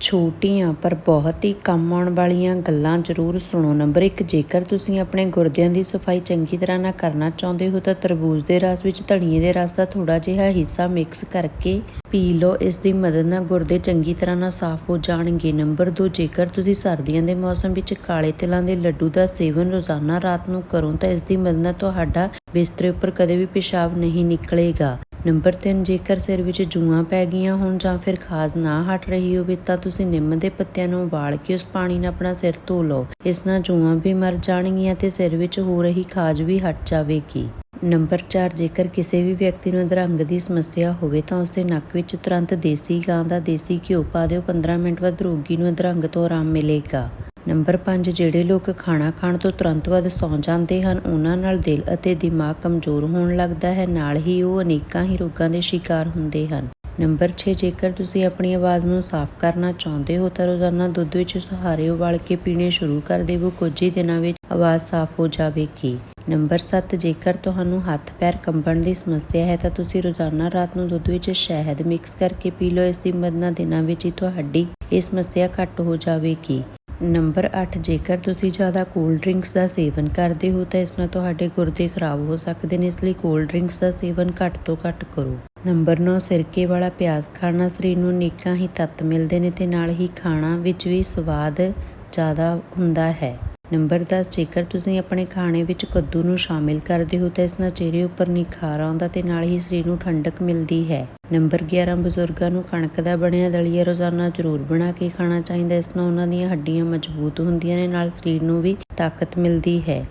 ਛੋਟੀਆਂ ਪਰ ਬਹੁਤ ਹੀ ਕੰਮ ਆਉਣ ਵਾਲੀਆਂ ਗੱਲਾਂ ਜ਼ਰੂਰ ਸੁਣੋ। ਨੰਬਰ 1 ਜੇਕਰ ਤੁਸੀਂ ਆਪਣੇ ਗੁਰਦਿਆਂ ਦੀ ਸਫ਼ਾਈ ਚੰਗੀ ਤਰ੍ਹਾਂ ਨਾਲ ਕਰਨਾ ਚਾਹੁੰਦੇ ਹੋ ਤਾਂ ਤਰਬੂਜ ਦੇ ਰਸ ਵਿੱਚ ਧਨੀਏ ਦੇ ਰਸ ਦਾ ਥੋੜਾ ਜਿਹਾ ਹਿੱਸਾ ਮਿਕਸ ਕਰਕੇ ਪੀ ਲਓ। ਇਸ ਦੀ ਮਦਦ ਨਾਲ ਗੁਰਦੇ ਚੰਗੀ ਤਰ੍ਹਾਂ ਨਾਲ ਸਾਫ਼ ਹੋ ਜਾਣਗੇ। ਨੰਬਰ 2 ਜੇਕਰ ਤੁਸੀਂ ਸਰਦੀਆਂ ਦੇ ਮੌਸਮ ਵਿੱਚ ਕਾਲੇ ਤਿਲਾਂ ਦੇ ਲੱਡੂ ਦਾ ਸੇਵਨ ਰੋਜ਼ਾਨਾ ਰਾਤ ਨੂੰ ਕਰੋ ਤਾਂ ਇਸ ਦੀ ਮਦਦ ਨਾਲ ਤੁਹਾਡਾ ਬਿਸਤਰੇ ਉੱਪਰ ਕਦੇ ਵੀ ਪਿਸ਼ਾਬ ਨਹੀਂ ਨਿਕਲੇਗਾ। ਨੰਬਰ 3 ਜੇਕਰ ਸਿਰ ਵਿੱਚ ਜੂਆਂ ਪੈ ਗਈਆਂ ਹੋਣ ਜਾਂ ਫਿਰ ਖਾਜ ਨਾ ਹਟ ਰਹੀ ਹੋਵੇ ਤਾਂ ਤੁਸੀਂ ਨਿੰਮ ਦੇ ਪੱਤਿਆਂ ਨੂੰ ਉਬਾਲ ਕੇ ਉਸ ਪਾਣੀ ਨਾਲ ਆਪਣਾ ਸਿਰ ਧੋ ਲਓ। ਇਸ ਨਾਲ ਜੂਆਂ ਵੀ ਮਰ ਜਾਣਗੀਆਂ ਤੇ ਸਿਰ ਵਿੱਚ ਹੋ ਰਹੀ ਖਾਜ ਵੀ ਹਟ ਜਾਵੇਗੀ। ਨੰਬਰ 4 ਜੇਕਰ ਕਿਸੇ ਵੀ ਵਿਅਕਤੀ ਨੂੰ ਅਧਰੰਗ ਦੀ ਸਮੱਸਿਆ ਹੋਵੇ ਤਾਂ ਉਸ ਦੇ ਨੱਕ ਵਿੱਚ ਤੁਰੰਤ ਦੇਸੀ ਗਾਂ ਦਾ ਦੇਸੀ ਘਿਓ ਪਾ ਦਿਓ। 15 ਮਿੰਟ ਬਾਅਦ ਰੋਗੀ ਨੂੰ ਅਧਰੰਗ ਤੋਂ ਆਰਾਮ ਮਿਲੇਗਾ। ਨੰਬਰ 5 ਜਿਹੜੇ ਲੋਕ ਖਾਣਾ ਖਾਣ ਤੋਂ ਤੁਰੰਤ ਬਾਅਦ ਸੌਂ ਜਾਂਦੇ ਹਨ, ਉਹਨਾਂ ਨਾਲ ਦਿਲ ਅਤੇ ਦਿਮਾਗ ਕਮਜ਼ੋਰ ਹੋਣ ਲੱਗਦਾ ਹੈ। ਨਾਲ ਹੀ ਉਹ ਅਨੇਕਾਂ ਹੀ ਰੋਗਾਂ ਦੇ ਸ਼ਿਕਾਰ ਹੁੰਦੇ ਹਨ। ਨੰਬਰ 6 ਜੇਕਰ ਤੁਸੀਂ ਆਪਣੀ ਆਵਾਜ਼ ਨੂੰ ਸਾਫ਼ ਕਰਨਾ ਚਾਹੁੰਦੇ ਹੋ, ਤਾਂ ਰੋਜ਼ਾਨਾ ਦੁੱਧ ਵਿੱਚ ਸੁਹਾਰੇ ਉਬਾਲ ਕੇ ਪੀਣੇ ਸ਼ੁਰੂ ਕਰ ਦੇਵੋ। ਕੁਝ ਹੀ ਦਿਨਾਂ ਵਿੱਚ ਆਵਾਜ਼ ਸਾਫ਼ ਹੋ ਜਾਵੇਗੀ। ਨੰਬਰ 7 ਜੇਕਰ ਤੁਹਾਨੂੰ ਹੱਥ ਪੈਰ ਕੰਬਣ ਦੀ ਸਮੱਸਿਆ ਹੈ, ਤਾਂ ਤੁਸੀਂ ਰੋਜ਼ਾਨਾ ਰਾਤ ਨੂੰ ਦੁੱਧ ਵਿੱਚ ਸ਼ਹਿਦ ਮਿਕਸ ਕਰਕੇ ਪੀ ਲਓ। ਇਸ ਦੀ ਮਦਦ ਨਾਲ ਦਿਨਾਂ ਵਿੱਚ ਹੀ ਤੁਹਾਡੀ ਇਹ ਸਮੱਸਿਆ ਘੱਟ ਹੋ ਜਾਵੇਗੀ। ਨੰਬਰ 8 ਜੇਕਰ ਤੁਸੀਂ ਜ਼ਿਆਦਾ ਕੋਲਡ ਡਰਿੰਕਸ ਦਾ ਸੇਵਨ ਕਰਦੇ ਹੋ ਤਾਂ ਇਸ ਨਾਲ ਤੁਹਾਡੇ ਗੁਰਦੇ ਖਰਾਬ ਹੋ ਸਕਦੇ ਨੇ, ਇਸ ਲਈ ਕੋਲਡ ਡਰਿੰਕਸ ਦਾ ਸੇਵਨ ਘੱਟ ਤੋਂ ਘੱਟ ਕਰੋ। ਨੰਬਰ 9 ਸਿਰਕੇ ਵਾਲਾ ਪਿਆਜ਼ ਖਾਣਾ ਸਰੀਰ ਨੂੰ ਨੇਕਾਂ ਹੀ ਤੱਤ ਮਿਲਦੇ ਨੇ ਤੇ ਨਾਲ ਹੀ ਖਾਣਾ ਵਿੱਚ ਵੀ ਸਵਾਦ ਜ਼ਿਆਦਾ ਹੁੰਦਾ ਹੈ। ਨੰਬਰ 10 ਜੇਕਰ ਤੁਸੀਂ ਆਪਣੇ ਖਾਣੇ ਵਿੱਚ ਕੱਦੂ ਨੂੰ ਸ਼ਾਮਿਲ ਕਰਦੇ ਹੋ ਤਾਂ ਇਸ ਨਾਲ ਚਿਹਰੇ ਉੱਪਰ ਨਿਖਾਰ ਆਉਂਦਾ ਤੇ ਨਾਲ ਹੀ ਸਰੀਰ ਨੂੰ ਠੰਡਕ ਮਿਲਦੀ ਹੈ। ਨੰਬਰ 11 ਬਜ਼ੁਰਗਾਂ ਨੂੰ ਕਣਕ ਦਾ ਬਣਿਆ ਦਲੀਆ ਰੋਜ਼ਾਨਾ ਜ਼ਰੂਰ ਬਣਾ ਕੇ ਖਾਣਾ ਚਾਹੀਦਾ ਇਸ ਨਾਲ ਉਹਨਾਂ ਦੀਆਂ ਹੱਡੀਆਂ ਮਜ਼ਬੂਤ ਹੁੰਦੀਆਂ ਨੇ, ਨਾਲ ਸਰੀਰ ਨੂੰ ਵੀ ਤਾਕਤ ਮਿਲਦੀ ਹੈ।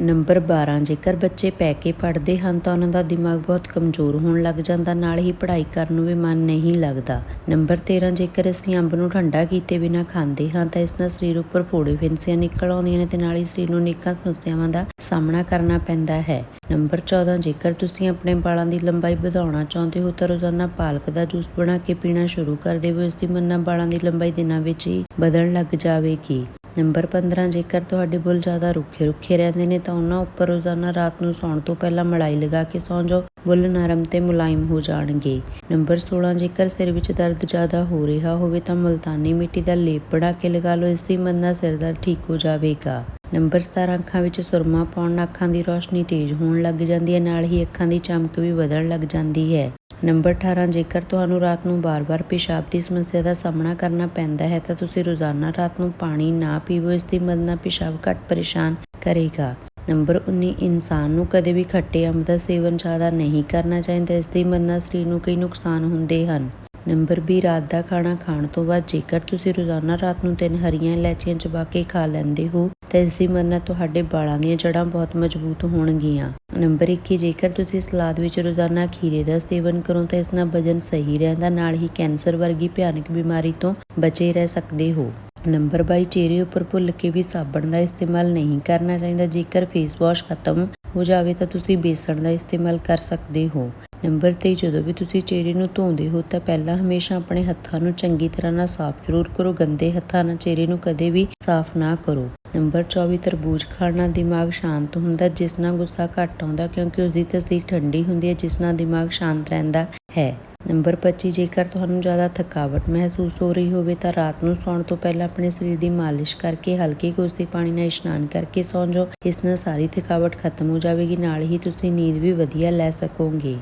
ਨੰਬਰ 12 ਜੇਕਰ ਬੱਚੇ ਪੈ ਕੇ ਪੜ੍ਹਦੇ ਹਨ ਤਾਂ ਉਹਨਾਂ ਦਾ ਦਿਮਾਗ ਬਹੁਤ ਕਮਜ਼ੋਰ ਹੋਣ ਲੱਗ ਜਾਂਦਾ, ਨਾਲ ਹੀ ਪੜ੍ਹਾਈ ਕਰਨ ਨੂੰ ਵੀ ਮਨ ਨਹੀਂ ਲੱਗਦਾ। ਨੰਬਰ 13 ਜੇਕਰ ਅਸੀਂ ਅੰਬ ਨੂੰ ਠੰਡਾ ਕੀਤੇ ਬਿਨਾ ਖਾਂਦੇ ਹਾਂ ਤਾਂ ਇਸ ਨਾਲ ਸਰੀਰ ਉੱਪਰ ਫੋੜੇ ਫਿੰਸੀਆਂ ਨਿਕਲ ਆਉਂਦੀਆਂ ਨੇ ਤੇ ਨਾਲ ਹੀ ਸਰੀਰ ਨੂੰ ਅਨੇਕਾਂ ਸਮੱਸਿਆਵਾਂ ਦਾ ਸਾਹਮਣਾ ਕਰਨਾ ਪੈਂਦਾ ਹੈ। ਨੰਬਰ 14 ਜੇਕਰ ਤੁਸੀਂ ਆਪਣੇ ਵਾਲਾਂ ਦੀ ਲੰਬਾਈ ਵਧਾਉਣਾ ਚਾਹੁੰਦੇ ਹੋ ਤਾਂ ਰੋਜ਼ਾਨਾ ਪਾਲਕ ਦਾ ਜੂਸ ਬਣਾ ਕੇ ਪੀਣਾ ਸ਼ੁਰੂ ਕਰ ਦੇਵੋ ਇਸ ਦੀ ਮੰਨਾ ਨਾਲ ਵਾਲਾਂ ਦੀ ਲੰਬਾਈ ਦਿਨਾਂ ਵਿੱਚ ਹੀ ਵਧਣ ਲੱਗ ਜਾਵੇਗੀ। ਨੰਬਰ 15 ਜੇਕਰ ਤੁਹਾਡੇ ਬੁੱਲ ਜ਼ਿਆਦਾ ਰੁੱਖੇ ਰੁੱਖੇ ਰਹਿੰਦੇ ਨੇ, ਤਾਂ ਉਹਨਾਂ ਉੱਪਰ ਰੋਜ਼ਾਨਾ ਰਾਤ ਨੂੰ ਸੌਣ ਤੋਂ ਪਹਿਲਾਂ ਮਲਾਈ ਲਗਾ ਕੇ ਸੌਂ ਜਾਓ। ਬੁੱਲ ਨਰਮ ਤੇ ਮੁਲਾਇਮ ਹੋ ਜਾਣਗੇ। ਨੰਬਰ 16 ਜੇਕਰ ਸਿਰ ਵਿੱਚ ਦਰਦ ਜ਼ਿਆਦਾ ਹੋ ਰਿਹਾ ਹੋਵੇ, ਤਾਂ ਮਲਤਾਨੀ ਮਿੱਟੀ ਦਾ ਲੇਪ ਬਣਾ ਕੇ ਲਗਾ ਲਓ। ਇਸ ਦੀ ਮਦਦ ਨਾਲ ਸਿਰ ਦਰਦ ਠੀਕ ਹੋ ਜਾਵੇਗਾ। ਨੰਬਰ 17 ਅੱਖਾਂ ਵਿੱਚ ਸੁਰਮਾ ਪਾਉਣ ਨਾਲ ਅੱਖਾਂ ਦੀ ਰੋਸ਼ਨੀ ਤੇਜ਼ ਹੋਣ ਲੱਗ ਜਾਂਦੀ ਹੈ। ਨਾਲ ਹੀ ਅੱਖਾਂ ਦੀ ਚਮਕ ਵੀ ਵਧਣ ਲੱਗ ਜਾਂਦੀ ਹੈ। ਨੰਬਰ 18 ਜੇਕਰ ਤੁਹਾਨੂੰ ਰਾਤ ਨੂੰ ਬਾਰ-ਬਾਰ ਪਿਸ਼ਾਬ ਦੀ ਸਮੱਸਿਆ ਦਾ ਸਾਹਮਣਾ ਕਰਨਾ ਪੈਂਦਾ ਹੈ, ਤਾਂ ਤੁਸੀਂ ਰੋਜ਼ਾਨਾ ਰਾਤ ਨੂੰ ਪਾਣੀ ਨਾ ਪੀਵੋ, ਇਸ ਦੀ ਮਦਦ ਨਾਲ ਪਿਸ਼ਾਬ ਘੱਟ ਪਰੇਸ਼ਾਨ ਕਰੇਗਾ। ਨੰਬਰ 19 ਇਨਸਾਨ ਨੂੰ ਕਦੇ ਵੀ ਖੱਟੇ ਅੰਬ ਦਾ ਸੇਵਨ ਜ਼ਿਆਦਾ ਨਹੀਂ ਕਰਨਾ ਚਾਹੀਦਾ, ਇਸ ਦੀ ਮਦਦ ਨਾਲ ਸਰੀਰ ਨੂੰ ਕਈ ਨੁਕਸਾਨ ਹੁੰਦੇ ਹਨ। ਨੰਬਰ 20 ਰਾਤ ਦਾ ਖਾਣਾ ਖਾਣ ਤੋਂ ਬਾਅਦ ਜੇਕਰ ਤੁਸੀਂ ਰੋਜ਼ਾਨਾ ਰਾਤ ਨੂੰ ਤਿੰਨ ਹਰੀਆਂ ਇਲਾਚੀਆਂ ਚਬਾ ਕੇ ਖਾ ਲੈਂਦੇ ਹੋ ਤਾਂ ਇਸ ਦੀ ਮਦਦ ਨਾਲ ਤੁਹਾਡੇ ਵਾਲਾਂ ਦੀਆਂ ਜੜ੍ਹਾਂ ਬਹੁਤ ਮਜ਼ਬੂਤ ਹੋਣਗੀਆਂ। ਨੰਬਰ 21 ਜੇਕਰ ਤੁਸੀਂ ਸਲਾਦ ਵਿੱਚ ਰੋਜ਼ਾਨਾ ਖੀਰੇ ਦਾ ਸੇਵਨ ਕਰੋ ਤਾਂ ਇਸ ਨਾਲ ਵਜਨ ਸਹੀ ਰਹਿੰਦਾ, ਨਾਲ ਹੀ ਕੈਂਸਰ ਵਰਗੀ ਭਿਆਨਕ ਬਿਮਾਰੀ ਤੋਂ ਬਚੇ ਰਹਿ ਸਕਦੇ ਹੋ। ਨੰਬਰ 22 ਚਿਹਰੇ ਉੱਪਰ ਭੁੱਲ ਕੇ ਵੀ ਸਾਬਣ ਦਾ ਇਸਤੇਮਾਲ ਨਹੀਂ ਕਰਨਾ ਚਾਹੀਦਾ। ਜੇਕਰ ਫੇਸ ਵਾਸ਼ ਖਤਮ ਹੋ ਜਾਵੇ ਤਾਂ ਤੁਸੀਂ ਬੇਸਣ ਦਾ ਇਸਤੇਮਾਲ ਕਰ ਸਕਦੇ ਹੋ। ਨੰਬਰ 23 ਜਦੋਂ ਵੀ ਤੁਸੀਂ ਚਿਹਰੇ ਨੂੰ ਧੋਂਦੇ ਹੋ ਤਾਂ ਪਹਿਲਾਂ ਹਮੇਸ਼ਾ ਆਪਣੇ ਹੱਥਾਂ ਨੂੰ ਚੰਗੀ ਤਰ੍ਹਾਂ ਨਾਲ ਸਾਫ਼ ਜ਼ਰੂਰ ਕਰੋ, ਗੰਦੇ ਹੱਥਾਂ ਨਾਲ ਚਿਹਰੇ ਨੂੰ ਕਦੇ ਵੀ ਸਾਫ਼ ਨਾ ਕਰੋ। ਨੰਬਰ 24 ਤਰਬੂਜ ਖਾਣ ਨਾਲ ਦਿਮਾਗ ਸ਼ਾਂਤ ਹੁੰਦਾ, ਜਿਸ ਨਾਲ ਗੁੱਸਾ ਘੱਟ ਆਉਂਦਾ ਕਿਉਂਕਿ ਉਸ ਦੀ ਤਸਦੀਕ ਠੰਡੀ ਹੁੰਦੀ ਹੈ, ਜਿਸ ਨਾਲ ਦਿਮਾਗ ਸ਼ਾਂਤ ਰਹਿੰਦਾ ਹੈ। ਨੰਬਰ 25 ਜੇਕਰ ਤੁਹਾਨੂੰ ਜ਼ਿਆਦਾ ਥਕਾਵਟ ਮਹਿਸੂਸ ਹੋ ਰਹੀ ਹੋਵੇ ਤਾਂ ਰਾਤ ਨੂੰ ਸੌਣ ਤੋਂ ਪਹਿਲਾਂ ਆਪਣੇ ਸਰੀਰ ਦੀ ਮਾਲਿਸ਼ ਕਰਕੇ ਹਲਕੇ ਕੋਸੇ ਪਾਣੀ ਨਾਲ ਇਸ਼ਨਾਨ ਕਰਕੇ ਸੌਂ ਜਾਓ, ਇਸ ਨਾਲ ਸਾਰੀ ਥਕਾਵਟ ਖਤਮ ਹੋ ਜਾਵੇਗੀ, ਨਾਲ ਹੀ ਤੁਸੀਂ ਨੀਂਦ ਵੀ ਵਧੀਆ ਲੈ ਸਕੋਗੇ।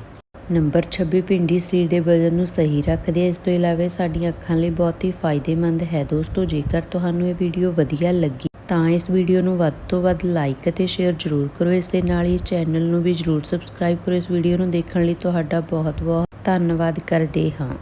ਨੰਬਰ 26 ਭਿੰਡੀ ਸਰੀਰ ਦੇ ਵਜ਼ਨ ਨੂੰ ਸਹੀ ਰੱਖਦੇ ਇਸ ਤੋਂ ਇਲਾਵਾ ਸਾਡੀਆਂ ਅੱਖਾਂ ਲਈ ਬਹੁਤ ਹੀ ਫਾਇਦੇਮੰਦ ਹੈ ਦੋਸਤੋ। ਜੇਕਰ ਤੁਹਾਨੂੰ ਇਹ ਵੀਡੀਓ ਵਧੀਆ ਲੱਗੀ, ਤਾਂ ਇਸ ਵੀਡੀਓ ਨੂੰ ਵੱਧ ਤੋਂ ਵੱਧ ਲਾਈਕ ਅਤੇ ਸ਼ੇਅਰ ਜ਼ਰੂਰ ਕਰੋ। ਇਸ ਦੇ ਨਾਲ ਹੀ ਚੈਨਲ ਨੂੰ ਵੀ ਜ਼ਰੂਰ ਸਬਸਕ੍ਰਾਈਬ ਕਰੋ। ਇਸ ਵੀਡੀਓ ਨੂੰ ਦੇਖਣ ਲਈ ਤੁਹਾਡਾ ਬਹੁਤ ਬਹੁਤ ਧੰਨਵਾਦ ਕਰਦੇ ਹਾਂ।